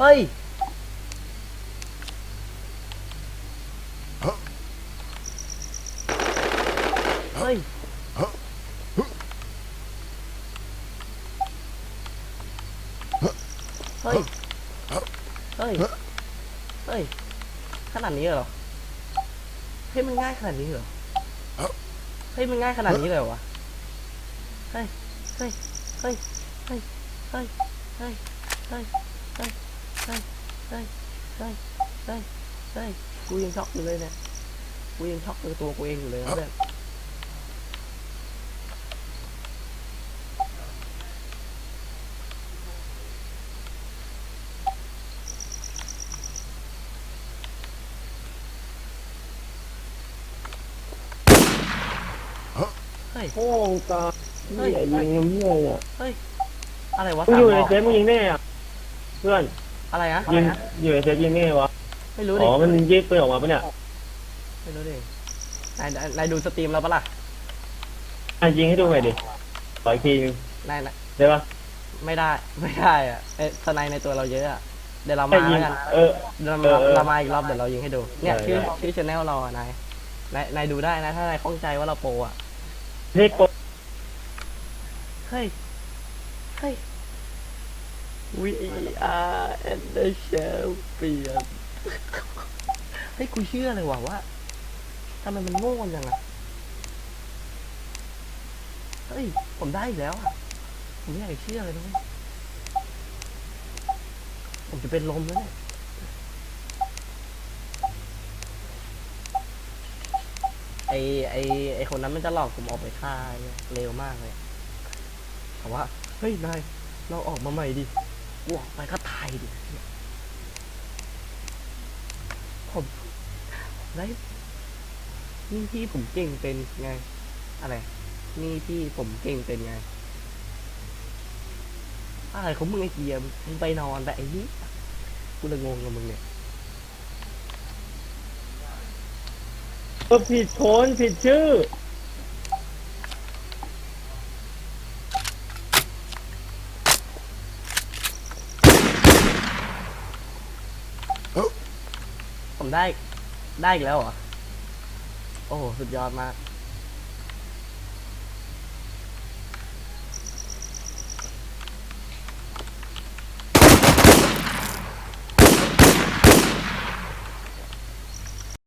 เฮ้ยเฮ้ยเฮ้ย เฮ้ย เฮ้ย ขนาดนี้เลยเหรอ เฮ้ยมันง่ายขนาดนี้เลยเหรอ เฮ้ยมันง่ายขนาดนี้เลยเหรอวะ เฮ้ย เฮ้ย เฮ้ย เฮ้ย เฮ้ย เฮ้ย เฮ้ย เฮ้ยเฮ้ยเฮ้ยเฮ้ยเฮ้ยเฮ้ยกูยังช็อกอยู่เลยเนี่ย กูยังช็อกในตัวกูเองอยู่เลยนะเพื่อนเฮ้ยโอ้ตาเหี้ยยิงน้ำเหี้ยเนี่ยเฮ้ย อะไรวะมึงอยู่ในสามเซฟมึงยิงได้ไงอะเพื่อน อะไรนะอะไรยิงนะอยู่ในเซฟยิงได้ไงวะ ไม่รู้ดิอ๋อ มันยิงปืนออกมาปะเนี่ยไม่รู้ดินายนายนายดูสตรีมแล้วปะล่ะอะยิงให้ดูหน่อยดิขออีกทีนึงนายนายได้ปะไม่ได้ไม่ได้อะเอ๊ะสไนในตัวเราเยอะอะเดี๋ยวเราให้มายิง แล้วกันเออ เดี๋ยวเราเออเออเรามาอีกรอบเดี๋ยวเรายิงให้ดูเนี่ยได้ชื่อได้ ชื่อชแนลเราอะนายนายนายดูได้นะ ถ้านายข้องใจว่าเราโปรอะเลขกดเฮ้ยเฮ้ย We are at the champion เฮ้ยกูเชื่อเลยว่ะว่าทำไมมันโง่จังอะเฮ้ย ผมได้อีกแล้วอะผมไม่อยากเชื่อเลยนะเว้ยผมจะเป็นลมแล้วเนี่ยไอไอไอคนนั้นมันจะหลอกผมออกไปฆ่าเนี่ยเร็วมากเลยแต่ว่า เฮ้ย นาย เราออกมาใหม่ดิ กูออกไปก็ตายดิผมได้นี่พี่ผมเก่งเป็นไง อะไร นี่พี่ผมเก่งเป็นไง อะไรของมึงไอ้เกียมมึงไปนอนแต่ไอ้นี่กูเลยงงกับมึงเนี่ยเออผิดคนผิดชื่อ ผมได้ ได้อีกแล้วเหรอ โอ้โห สุดยอดมาก